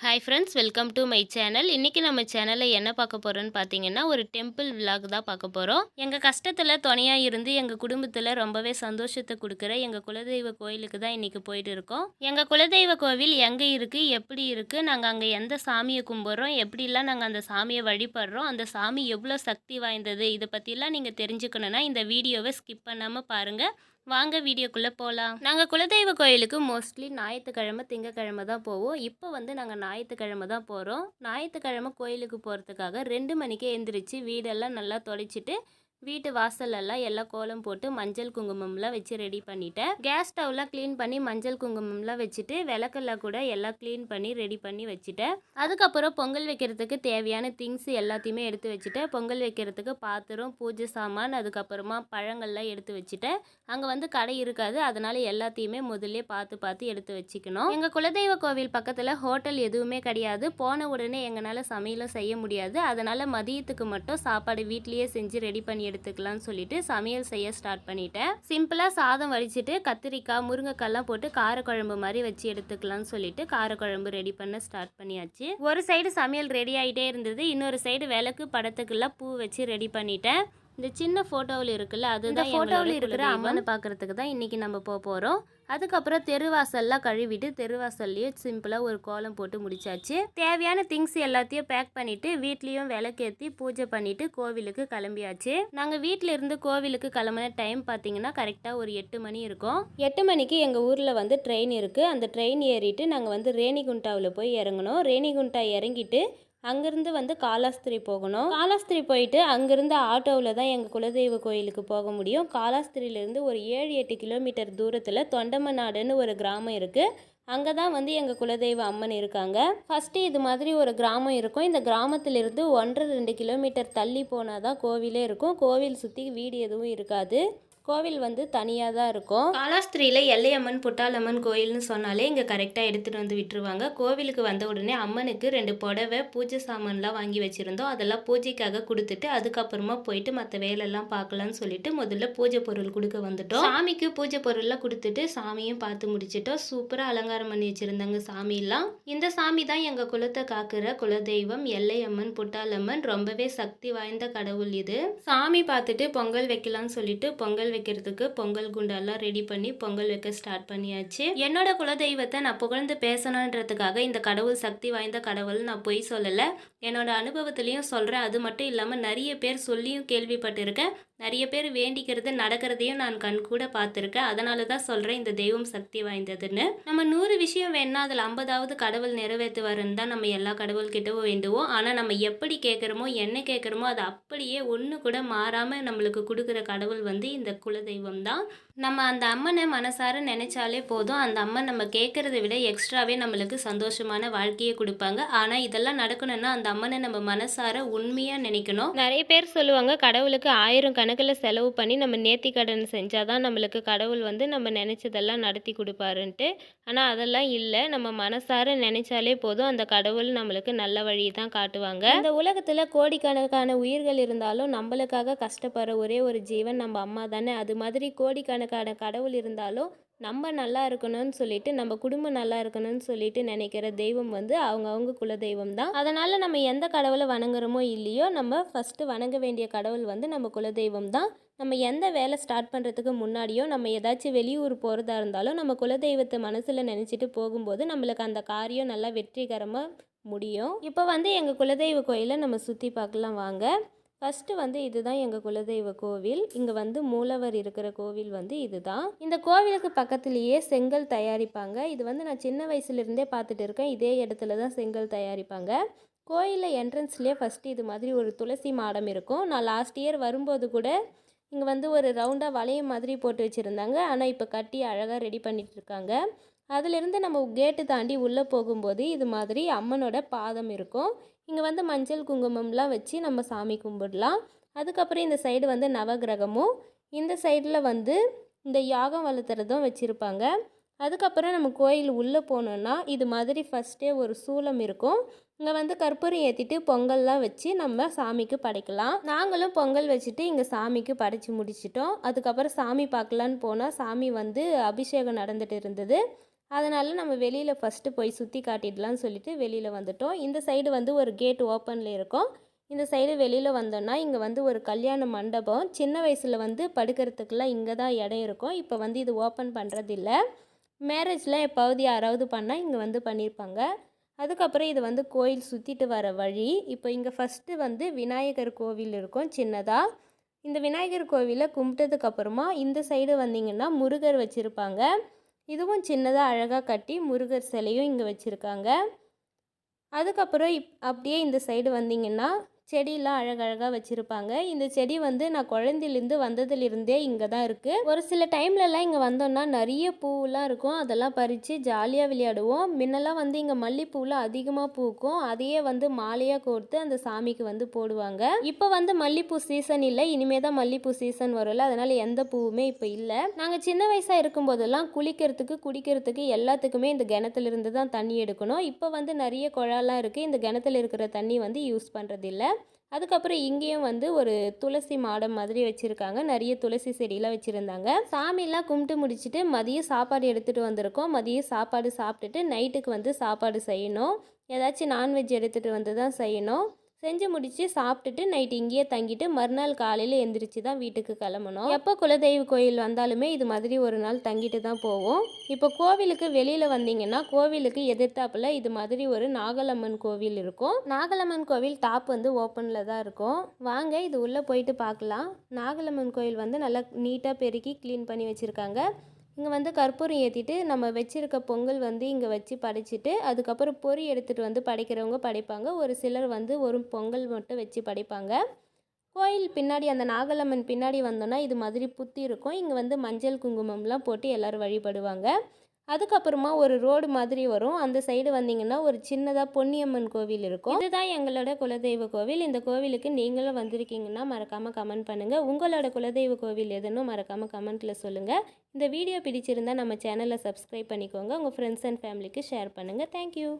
Hi friends welcome to my channel இன்றைக்கி நம்ம சேனலில் என்ன பார்க்க போகிறோன்னு பார்த்தீங்கன்னா ஒரு டெம்பிள் விலாக் தான் பார்க்க போகிறோம் எங்கள் கஷ்டத்தில் துணையாக இருந்து எங்கள் குடும்பத்தில் ரொம்பவே சந்தோஷத்தை கொடுக்குற எங்கள் குலதெய்வ கோயிலுக்கு தான் இன்றைக்கி போயிட்டு இருக்கோம். எங்கள் குலதெய்வ கோவில் எங்கே இருக்குது எப்படி இருக்குது நாங்கள் அங்கே எந்த சாமியை கும்பிட்றோம் எப்படிலாம் நாங்கள் அந்த சாமியை வழிபடுறோம் அந்த சாமி எவ்வளோ சக்தி வாய்ந்தது இதை பற்றிலாம் நீங்கள் தெரிஞ்சுக்கணுன்னா இந்த வீடியோவை ஸ்கிப் பண்ணாமல் பாருங்கள் வாங்க வீடியோக்குள்ளே போகலாம் நாங்கள் குலதெய்வ கோயிலுக்கு மோஸ்ட்லி ஞாயிற்றுக்கிழமை திங்கக்கிழமை தான் போவோம். இப்போ வந்து நாங்கள் ஞாயிற்றுக்கிழமை தான் போகிறோம் ஞாயிற்றுக்கிழமை கோயிலுக்கு போகிறதுக்காக ரெண்டு மணிக்கே எந்திரிச்சு வீடெல்லாம் நல்லா தொலைச்சிட்டு வீட்டு வாசலெல்லாம் எல்லாம் கோலம் போட்டு மஞ்சள் குங்குமம்லாம் வச்சு ரெடி பண்ணிட்டேன். கேஸ் ஸ்டவ்லாம் க்ளீன் பண்ணி மஞ்சள் குங்குமம்லாம் வச்சுட்டு விளக்கெல்லாம் கூட எல்லாம் க்ளீன் பண்ணி ரெடி பண்ணி வச்சுட்டேன். அதுக்கப்புறம் பொங்கல் வைக்கிறதுக்கு தேவையான திங்ஸ் எல்லாத்தையுமே எடுத்து வச்சுட்டேன். பொங்கல் வைக்கிறதுக்கு பாத்திரம் பூஜை சாமான் அதுக்கப்புறமா பழங்கள்லாம் எடுத்து வச்சுட்டேன். அங்கே வந்து கடை இருக்காது. அதனால் எல்லாத்தையுமே முதல்ல பார்த்து பார்த்து எடுத்து வச்சுக்கணும். எங்கள் குலதெய்வ கோவில் பக்கத்தில் ஹோட்டல் எதுவுமே கிடையாது. போன உடனே எங்களால் சமையலும் செய்ய முடியாது. அதனால் மதியத்துக்கு மட்டும் சாப்பாடு வீட்லேயே செஞ்சு ரெடி பண்ணி எடுத்துக்கலாம்னு சொல்லிட்டு சமையல் செய்ய ஸ்டார்ட் பண்ணிட்டேன். சிம்பிளாக சாதம் வடிச்சிட்டு கத்திரிக்காய் முருங்கைக்காய்லாம் போட்டு காரக்குழம்பு மாதிரி வச்சு எடுத்துக்கலாம்னு சொல்லிட்டு காரக்குழம்பு ரெடி பண்ண ஸ்டார்ட் பண்ணியாச்சு. ஒரு சைடு சமையல் ரெடி ஆகிட்டே இருந்தது. இன்னொரு சைடு விளக்கு படத்துக்குலாம் பூ வச்சு ரெடி பண்ணிட்டேன். இந்த சின்ன ஃபோட்டோவில் இருக்குல்ல அதுதான் ஃபோட்டோவில் இருக்கிற அம்மனை பார்க்கறதுக்கு தான் இன்றைக்கி நம்ம போக போகிறோம் அதுக்கப்புறம் தெருவாசல்லாம் கழுவிட்டு தெருவாசல்லையே சிம்பிளாக ஒரு கோலம் போட்டு முடிச்சாச்சு. தேவையான திங்ஸ் எல்லாத்தையும் பேக் பண்ணிட்டு வீட்லேயும் விளக்கேற்றி பூஜை பண்ணிட்டு கோவிலுக்கு கிளம்பியாச்சு. நாங்கள் வீட்டில் இருந்து கோவிலுக்கு கிளம்புன டைம் பார்த்தீங்கன்னா கரெக்டாக ஒரு எட்டு மணி இருக்கும். எட்டு மணிக்கு எங்கள் ஊரில் வந்து ட்ரெயின் இருக்குது அந்த ட்ரெயின் ஏறிட்டு நாங்கள் வந்து ரேணிகுண்டாவில் போய் இறங்கணும் ரேணிகுண்டா இறங்கிட்டு அங்கேருந்து வந்து காலாஸ்திரி போகணும். காலாஸ்திரி போயிட்டு அங்கேருந்து ஆட்டோவில் தான் எங்கள் குலதெய்வ கோயிலுக்கு போக முடியும். காலாஸ்திரியிலேருந்து ஒரு ஏழு எட்டு கிலோமீட்டர் தூரத்தில் தொண்டமநாடுன்னு ஒரு கிராமம் இருக்குது அங்கே தான் வந்து எங்கள் குலதெய்வ அம்மன் இருக்காங்க. ஃபஸ்ட்டு இது மாதிரி ஒரு கிராமம் இருக்கும். இந்த கிராமத்திலிருந்து ஒன்றரை ரெண்டு கிலோமீட்டர் தள்ளி போனால் தான் கோவிலே இருக்கும். கோவில் சுற்றி வீடு எதுவும் இருக்காது. கோவில் வந்து தனியாக தான் இருக்கும். காலாஸ்திரியில் எல்லையம்மன் புட்டாலம்மன் கோயில்னு சொன்னாலே இங்கே கரெக்டாக எடுத்துகிட்டு வந்து விட்டுருவாங்க. கோவிலுக்கு வந்த உடனே அம்மனுக்கு ரெண்டு புடவை பூஜை சாமான்லாம் வாங்கி வச்சுருந்தோம். அதெல்லாம் பூஜைக்காக கொடுத்துட்டு அதுக்கப்புறமா போயிட்டு மற்ற வேலையெல்லாம் பார்க்கலாம்னு சொல்லிட்டு முதல்ல பூஜை பொருள் கொடுக்க வந்துட்டோம். சாமிக்கு பூஜை பொருள்லாம் கொடுத்துட்டு சாமியும் பார்த்து முடிச்சிட்டோம். சூப்பராக அலங்காரம் பண்ணி வச்சுருந்தாங்க சாமியெல்லாம். இந்த சாமி தான் எங்கள் குலத்தை காக்கிற குலதெய்வம் எல்லையம்மன் புட்டாலம்மன் ரொம்பவே சக்தி வாய்ந்த கடவுள் இது. சாமி பார்த்துட்டு பொங்கல் வைக்கலாம்னு சொல்லிட்டு பொங்கல் வைக்கிறதுக்கு பொங்கல் குண்டெல்லாம் ரெடி பண்ணி பொங்கல் வைக்க ஸ்டார்ட் பண்ணியாச்சு. என்னோட குலதெய்வத்தை நான் புகழ்ந்து பேசணுன்றதுக்காக இந்த கடவுள் சக்தி வாய்ந்த கடவுள் நான் பொய் சொல்லலை. என்னோட அனுபவத்துலேயும் சொல்கிறேன் அது மட்டும் இல்லாமல் நிறைய பேர் சொல்லியும் கேள்விப்பட்டிருக்கேன். நிறைய பேர் வேண்டிக்கிறது நடக்கிறதையும் நான் கண் கூட பார்த்துருக்கேன். அதனால தான் சொல்கிறேன் இந்த தெய்வம் சக்தி வாய்ந்ததுன்னு. நம்ம நூறு விஷயம் வேணால் அதில் ஐம்பதாவது கடவுள் நிறைவேற்றுவாருன்னு தான் நம்ம எல்லா கடவுள்கிட்டவும் வேண்டுவோம். ஆனால் நம்ம எப்படி கேட்குறோமோ என்ன கேட்குறோமோ அது அப்படியே ஒன்று கூட மாறாமல் நம்மளுக்கு கொடுக்குற கடவுள் வந்து இந்த குலதெய்வம் தான். நம்ம அந்த அம்மனை மனசார நினைச்சாலே போதும். அந்த அம்மன் நம்ம கேட்குறத விட எக்ஸ்ட்ராவே நம்மளுக்கு சந்தோஷமான வாழ்க்கையை கொடுப்பாங்க. ஆனால் இதெல்லாம் நடக்கணும்னா அந்த அம்மனை நம்ம மனசார உண்மையாக நினைக்கணும். நிறைய பேர் சொல்லுவாங்க கடவுளுக்கு ஆயிரம் கணக்கில் செலவு பண்ணி நம்ம நேர்த்தி கடன் செஞ்சால் தான் நம்மளுக்கு கடவுள் வந்து நம்ம நினச்சதெல்லாம் நடத்தி கொடுப்பாருன்ட்டு. ஆனால் அதெல்லாம் இல்லை. நம்ம மனசார நினைச்சாலே போதும். அந்த கடவுள் நம்மளுக்கு நல்ல வழியை தான் காட்டுவாங்க. இந்த உலகத்தில் கோடிக்கணக்கான உயிர்கள் இருந்தாலும் நம்மளுக்காக கஷ்டப்படுற ஒரே ஒரு ஜீவன் நம்ம அம்மா தானே. அது மாதிரி கோடிக்கணக்கான கடவுள் இருந்தாலும் நம்ம நல்லா இருக்கணும்னு சொல்லிட்டு நம்ம குடும்பம் நல்லா இருக்கணும்னு சொல்லிட்டு நினைக்கிற தெய்வம் வந்து அவங்கவுங்க குல தெய்வம் தான். அதனால் நம்ம எந்த கடவுளை வணங்குறோமோ இல்லையோ நம்ம ஃபஸ்ட்டு வணங்க வேண்டிய கடவுள் வந்து நம்ம குலதெய்வம் தான். நம்ம எந்த வேலை ஸ்டார்ட் பண்ணுறதுக்கு முன்னாடியோ நம்ம ஏதாச்சும் வெளியூர் போகிறதா இருந்தாலும் நம்ம குலதெய்வத்தை மனசில் நினச்சிட்டு போகும்போது நம்மளுக்கு அந்த காரியம் நல்லா வெற்றிகரமாக முடியும். இப்போ வந்து எங்கள் குலதெய்வ கோயிலை நம்ம சுற்றி பார்க்கலாம் வாங்க. ஃபஸ்ட்டு வந்து இதுதான் எங்கள் குலதெய்வ கோவில். இங்கே வந்து மூலவர் இருக்கிற கோவில் வந்து இதுதான். இந்த கோவிலுக்கு பக்கத்துலேயே செங்கல் தயாரிப்பாங்க. இது வந்து நான் சின்ன வயசுலேருந்தே பார்த்துட்டு இருக்கேன். இதே இடத்துல தான் செங்கல் தயாரிப்பாங்க. கோயிலில் என்ட்ரன்ஸ்லேயே ஃபஸ்ட்டு இது மாதிரி ஒரு துளசி மாடம் இருக்கும். நான் லாஸ்ட் இயர் வரும்போது கூட இங்கே வந்து ஒரு ரவுண்டாக வளையம் மாதிரி போட்டு வச்சுருந்தாங்க. ஆனால் இப்போ கட்டி அழகாக ரெடி பண்ணிட்டு இருக்காங்க. அதுலேருந்து நம்ம கேட்டு தாண்டி உள்ளே போகும்போது இது மாதிரி அம்மனோட பாதம் இருக்கும். இங்கே வந்து மஞ்சள் குங்குமம்லாம் வச்சு நம்ம சாமி கும்பிடலாம். அதுக்கப்புறம் இந்த சைடு வந்து நவகிரகமும் இந்த சைடில் வந்து இந்த யாகம் வளர்த்துறதும் வச்சுருப்பாங்க. அதுக்கப்புறம் நம்ம கோயில் உள்ளே போனோன்னா இது மாதிரி ஃபஸ்ட்டே ஒரு சூலம் இருக்கும். இங்கே வந்து கற்பூரம் ஏற்றிட்டு பொங்கல்லாம் வச்சு நம்ம சாமிக்கு படைக்கலாம். நாங்களும் பொங்கல் வச்சுட்டு இங்கே சாமிக்கு படைச்சி முடிச்சிட்டோம். அதுக்கப்புறம் சாமி பார்க்கலான்னு போனால் சாமி வந்து அபிஷேகம் நடந்துகிட்டு இருந்தது. அதனால் நம்ம வெளியில் ஃபஸ்ட்டு போய் சுற்றி காட்டிடலான்னு சொல்லிட்டு வெளியில் வந்துட்டோம். இந்த சைடு வந்து ஒரு கேட் ஓப்பனில் இருக்கும். இந்த சைடு வெளியில் வந்தோன்னா இங்கே வந்து ஒரு கல்யாண மண்டபம். சின்ன வயசில் வந்து படுக்கிறதுக்கெல்லாம் இங்கே தான் இடம் இருக்கும். இப்போ வந்து இது ஓப்பன் பண்ணுறதில்ல மேரேஜில் எப்பாவது யாராவது பண்ணால் இங்கே வந்து பண்ணியிருப்பாங்க அதுக்கப்புறம் இது வந்து கோயில் சுற்றிட்டு வர வழி. இப்போ இங்கே ஃபஸ்ட்டு வந்து விநாயகர் கோவில் இருக்கும் சின்னதாக இந்த விநாயகர் கோவிலை கும்பிட்டதுக்கப்புறமா இந்த சைடு வந்தீங்கன்னா முருகர் வச்சுருப்பாங்க. இதுவும் சின்னதாக அழகாக கட்டி முருகர் சிலையும் இங்கே வச்சுருக்காங்க. அதுக்கப்புறம் இப் அப்படியே இந்த சைடு வந்தீங்கன்னா செடியெலாம் அழகழகாக வச்சுருப்பாங்க. இந்த செடி வந்து நான் குழந்தையிலேருந்து வந்ததுலேருந்தே இங்கே தான் இருக்குது ஒரு சில டைம்லலாம் இங்கே வந்தோன்னா நிறைய பூவெலாம் இருக்கும். அதெல்லாம் பறித்து ஜாலியாக விளையாடுவோம். முன்னெல்லாம் வந்து இங்கே மல்லிப்பூவில் அதிகமாக பூக்கும். அதையே வந்து மாலையாக கோர்த்து அந்த சாமிக்கு வந்து போடுவாங்க. இப்போ வந்து மல்லிப்பூ சீசன் இல்லை. இனிமே தான் மல்லிப்பூ சீசன் வரும்ல. அதனால் எந்த பூவுமே இப்போ இல்லை. நாங்கள் சின்ன வயசாக இருக்கும்போதெல்லாம் குளிக்கிறதுக்கு குடிக்கிறதுக்கு எல்லாத்துக்குமே இந்த கிணத்துலேருந்து தான் தண்ணி எடுக்கணும். இப்போ வந்து நிறைய குழாலாம் இருக்குது இந்த கிணத்துல இருக்கிற தண்ணி வந்து யூஸ் பண்ணுறதில்ல அதுக்கப்புறம் இங்கேயும் வந்து ஒரு துளசி மாடம் மாதிரி வச்சுருக்காங்க. நிறைய துளசி செடியெலாம் வச்சுருந்தாங்க. சாமியெல்லாம் கும்பிட்டு முடிச்சுட்டு மதியம் சாப்பாடு எடுத்துகிட்டு வந்திருக்கோம். மதியம் சாப்பாடு சாப்பிட்டுட்டு நைட்டுக்கு வந்து சாப்பாடு செய்யணும். ஏதாச்சும் நான்வெஜ் எடுத்துகிட்டு வந்து தான் செய்யணும். செஞ்சு முடித்து சாப்பிட்டுட்டு நைட் இங்கேயே தங்கிட்டு மறுநாள் காலையில் எந்திரிச்சு தான் வீட்டுக்கு கிளம்பணும். எப்போ குலதெய்வ கோயில் வந்தாலுமே இது மாதிரி ஒரு நாள் தங்கிட்டு தான் போவோம். இப்போ கோவிலுக்கு வெளியில் வந்தீங்கன்னா கோவிலுக்கு எதிர்த்தாப்புல இது மாதிரி ஒரு நாகலம்மன் கோவில் இருக்கும். நாகலம்மன் கோவில் டாப் வந்து ஓப்பனில் தான் இருக்கும். வாங்க இது உள்ளே போயிட்டு பார்க்கலாம். நாகலம்மன் கோயில் வந்து நல்லா நீட்டாக பெருக்கி க்ளீன் பண்ணி வச்சுருக்காங்க. இங்கே வந்து கற்பூரம் ஏற்றிட்டு நம்ம வச்சுருக்க பொங்கல் வந்து இங்கே வச்சு படைச்சிட்டு அதுக்கப்புறம் பொறி எடுத்துகிட்டு வந்து படைக்கிறவங்க படைப்பாங்க. ஒரு சிலர் வந்து ஒரு பொங்கல் மட்டும் வச்சு படைப்பாங்க. கோயில் பின்னாடி அந்த நாகலம்மன் பின்னாடி வந்தோன்னா இது மாதிரி புத்தி இருக்கும். இங்கே வந்து மஞ்சள் குங்குமம்லாம் போட்டு எல்லோரும் வழிபடுவாங்க. அதுக்கப்புறமா ஒரு ரோடு மாதிரி வரும். அந்த சைடு வந்தீங்கன்னா ஒரு சின்னதாக பொன்னியம்மன் கோவில் இருக்கும். இதுதான் எங்களோட குலதெய்வ கோவில். இந்த கோவிலுக்கு நீங்களும் வந்திருக்கீங்கன்னா மறக்காமல் கமெண்ட் பண்ணுங்கள் உங்களோட குலதெய்வ கோவில் எதுன்னு மறக்காமல் கமெண்ட்டில் சொல்லுங்கள் இந்த வீடியோ பிடிச்சிருந்தா நம்ம சேனலை சப்ஸ்கிரைப் பண்ணிக்கோங்க. உங்கள் ஃப்ரெண்ட்ஸ் அண்ட் ஃபேமிலிக்கு ஷேர் பண்ணுங்கள் தேங்க்யூ